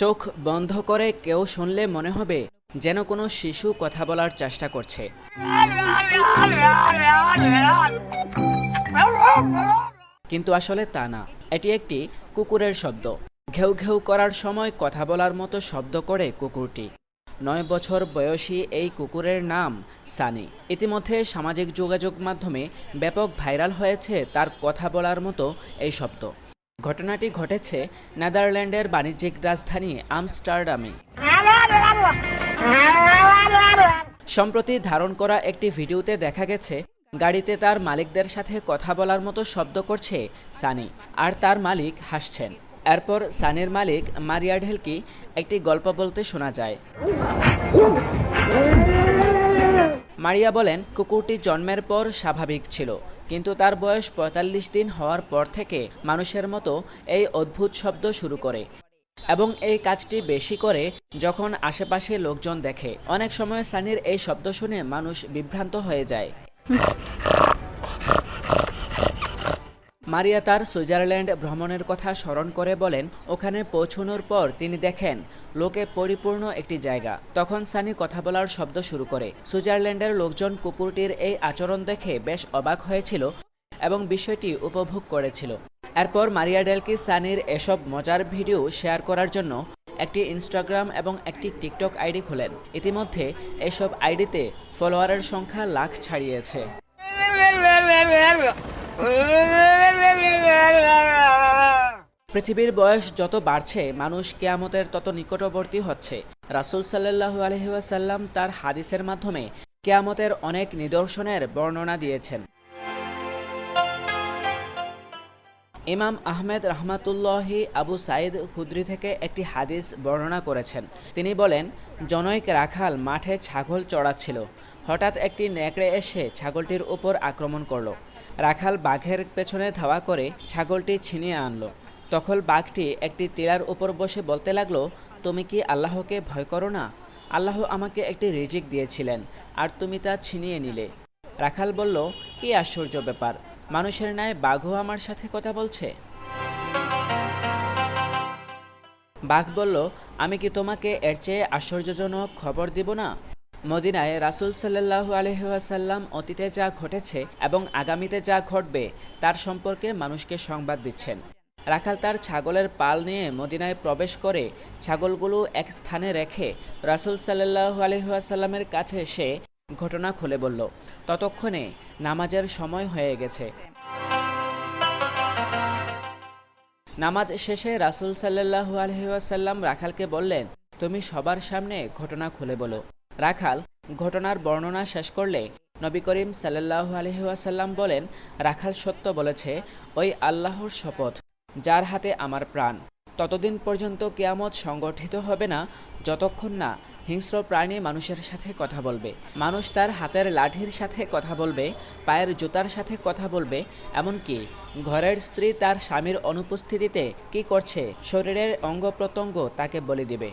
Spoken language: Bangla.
চোখ বন্ধ করে কেউ শুনলে মনে হবে যেন কোনো শিশু কথা বলার চেষ্টা করছে। কিন্তু আসলে তা না। এটি একটি কুকুরের শব্দ। ঘেউ ঘেউ করার সময় কথা বলার মতো শব্দ করে কুকুরটি। নয় বছর বয়সী এই কুকুরের নাম সানি। ইতিমধ্যে সামাজিক যোগাযোগ মাধ্যমে ব্যাপক ভাইরাল হয়েছে তার কথা বলার মতো এই শব্দ। ঘটনাটি ঘটেছে নেদারল্যান্ডের বাণিজ্যিক রাজধানী আমস্টারডামে। সম্প্রতি ধারণ করা একটি ভিডিওতে দেখা গেছে, গাড়িতে তার মালিকদের সাথে কথা বলার মতো শব্দ করছে সানি, আর তার মালিক হাসছেন। এরপর সানির মালিক মারিয়া ঢেলকি একটি গল্প বলতে শোনা যায়। মারিয়া বলেন, কুকুরটি জন্মের পর স্বাভাবিক ছিল, কিন্তু তার বয়স পঁয়তাল্লিশ দিন হওয়ার পর থেকে মানুষের মতো এই অদ্ভুত শব্দ শুরু করে এবং এই কাজটি বেশি করে যখন আশেপাশে লোকজন দেখে। অনেক সময় সানির এই শব্দ শুনে মানুষ বিভ্রান্ত হয়ে যায়। মারিয়া তার সুইজারল্যান্ড ভ্রমণের কথা স্মরণ করে বলেন, ওখানে পৌঁছানোর পর তিনি দেখেন, লোকে পরিপূর্ণ একটি জায়গা। তখন সানি কথা বলার শব্দ শুরু করে। সুইজারল্যান্ডের লোকজন কুকুরটির এই আচরণ দেখে বেশ অবাক হয়েছিল এবং বিষয়টি উপভোগ করেছিল। এরপর মারিয়া ডেলকি সানির এসব মজার ভিডিও শেয়ার করার জন্য একটি ইনস্টাগ্রাম এবং একটি টিকটক আইডি খোলেন। ইতিমধ্যে এসব আইডিতে ফলোয়ারের সংখ্যা লাখ ছাড়িয়েছে। পৃথিবীর বয়স যত বাড়ছে, মানুষ কেয়ামতের তত নিকটবর্তী হচ্ছে। রাসুল সাল্লাহ আলহিহাসাল্লাম তার হাদিসের মাধ্যমে কেয়ামতের অনেক নিদর্শনের বর্ণনা দিয়েছেন। ইমাম আহমেদ রহমাতুল্লাহি আবু সাইদ খুদ্রি থেকে একটি হাদিস বর্ণনা করেছেন। তিনি বলেন, জনৈক রাখাল মাঠে ছাগল চড়াচ্ছিল। হঠাৎ একটি নেকড়ে এসে ছাগলটির উপর আক্রমণ করল। রাখাল বাঘের পেছনে ধাওয়া করে ছাগলটি ছিনিয়ে আনলো। তখন বাঘটি একটি টিলার উপর বসে বলতে লাগল, তুমি কি আল্লাহকে ভয় করো না? আল্লাহ আমাকে একটি রিজিক দিয়েছিলেন, আর তুমি তা ছিনিয়ে নিলে। রাখাল বলল, কি আশ্চর্য ব্যাপার, মানুষের ন্যায় বাঘও আমার সাথে কথা বলছে? বাঘ বলল, আমি কি তোমাকে এর চেয়ে আশ্চর্যজনক খবর দিব না? মদিনায় রাসুল সাল্লাহু আলহাসাল্লাম অতীতে যা ঘটেছে এবং আগামীতে যা ঘটবে, তার সম্পর্কে মানুষকে সংবাদ দিচ্ছেন। রাখাল তার ছাগলের পাল নিয়ে মদিনায় প্রবেশ করে ছাগলগুলো এক স্থানে রেখে রাসুল সাল্লাহু আলহাসাল্লামের কাছে এসে ঘটনা খুলে বলল। ততক্ষণে নামাজের সময় হয়ে গেছে। নামাজ শেষে রাসুল সাল্লাহু আলহিউসাল্লাম রাখালকে বললেন, তুমি সবার সামনে ঘটনা খুলে বলো। রাখাল ঘটনার বর্ণনা শেষ করলে নবী করিম সাল্লাহু আলহিউসাল্লাম বলেন, রাখাল সত্য বলেছে, ওই আল্লাহর শপথ। যার হাতে আমার প্রাণ। ততদিন পর্যন্ত কেয়ামত সংগঠিত হবে না, যতক্ষণ না হিংস্র প্রাণী মানুষের সাথে কথা বলবে। মানুষ তার হাতের লাঠির সাথে কথা বলবে, পায়ের জুতার সাথে কথা বলবে, এমনকি ঘরের স্ত্রী তার স্বামীর অনুপস্থিতিতে কি করছে, শরীরের অঙ্গ তাকে বলে দিবে।